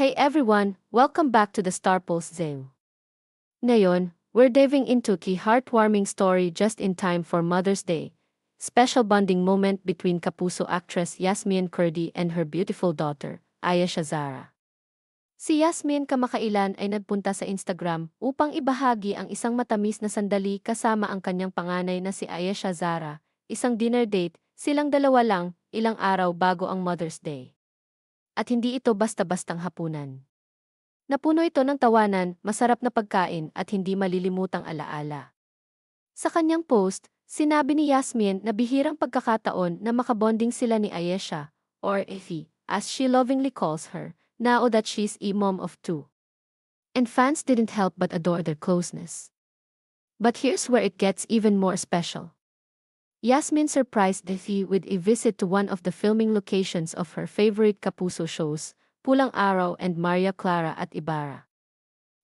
Hey everyone, welcome back to the Star Pulse Zoo. Ngayon, we're diving into key heartwarming story just in time for Mother's Day. Special bonding moment between Kapuso actress Yasmin Kurdi and her beautiful daughter, Ayesha Zara. Si Yasmin kamakailan ay nagpunta sa Instagram upang ibahagi ang isang matamis na sandali kasama ang kanyang panganay na si Ayesha Zara, isang dinner date, silang dalawa lang, ilang araw bago ang Mother's Day at hindi ito basta-bastang hapunan. Napuno ito ng tawanan, masarap na pagkain at hindi malilimutang alaala. Sa kanyang post, sinabi ni Yasmin na bihirang pagkakataon na makabonding sila ni Ayesha, or Effie, as she lovingly calls her, now that she's a mom of two. And fans didn't help but adore their closeness. But here's where it gets even more special. Yasmin surprised Effie with a visit to one of the filming locations of her favorite Kapuso shows, Pulang Araw and Maria Clara at Ibarra.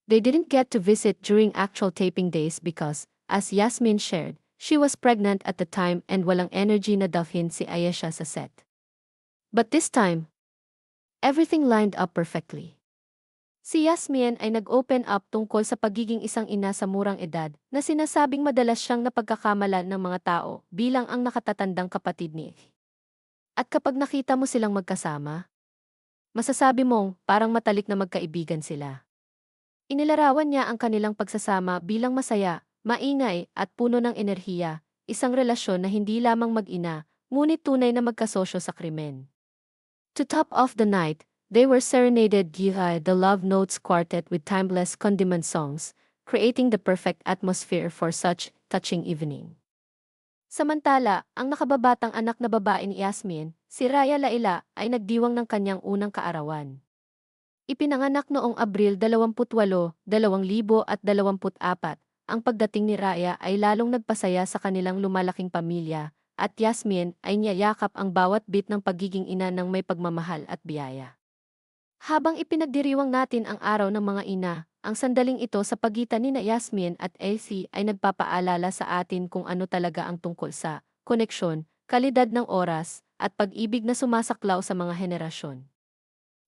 They didn't get to visit during actual taping days because, as Yasmin shared, she was pregnant at the time and walang energy na dalhin si Ayesha sa set. But this time, everything lined up perfectly. Si Yasmin ay nag-open up tungkol sa pagiging isang ina sa murang edad na sinasabing madalas siyang napagkakamalan ng mga tao bilang ang nakatatandang kapatid ni At kapag nakita mo silang magkasama, masasabi mong parang matalik na magkaibigan sila. Inilarawan niya ang kanilang pagsasama bilang masaya, maingay at puno ng enerhiya, isang relasyon na hindi lamang mag-ina, ngunit tunay na magkasosyo sa krimen. To top off the night, They were serenaded via the Love Notes Quartet with timeless condiment songs, creating the perfect atmosphere for such touching evening. Samantala, ang nakababatang anak na babae ni Yasmin, si Raya Laila, ay nagdiwang ng kanyang unang kaarawan. Ipinanganak noong Abril 28, 2024, ang pagdating ni Raya ay lalong nagpasaya sa kanilang lumalaking pamilya, at Yasmin ay niyayakap ang bawat bit ng pagiging ina ng may pagmamahal at biyaya. Habang ipinagdiriwang natin ang araw ng mga ina, ang sandaling ito sa pagitan ni na Yasmin at Elsie ay nagpapaalala sa atin kung ano talaga ang tungkol sa koneksyon, kalidad ng oras, at pag-ibig na sumasaklaw sa mga henerasyon.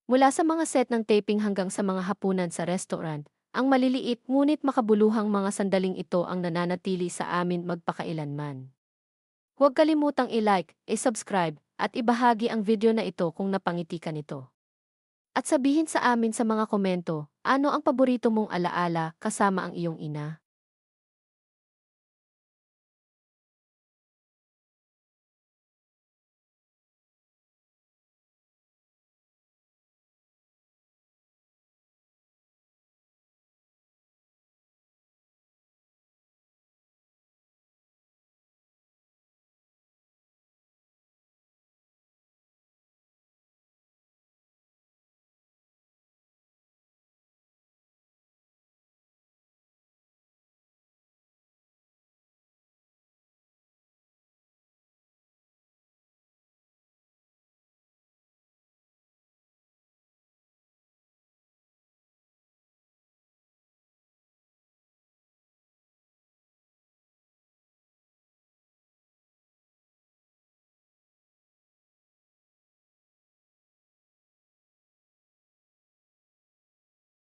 Mula sa mga set ng taping hanggang sa mga hapunan sa restaurant, ang maliliit ngunit makabuluhang mga sandaling ito ang nananatili sa amin magpakailanman. Huwag kalimutang i-like, i-subscribe, at ibahagi ang video na ito kung napangiti ka nito. At sabihin sa amin sa mga komento, ano ang paborito mong alaala kasama ang iyong ina?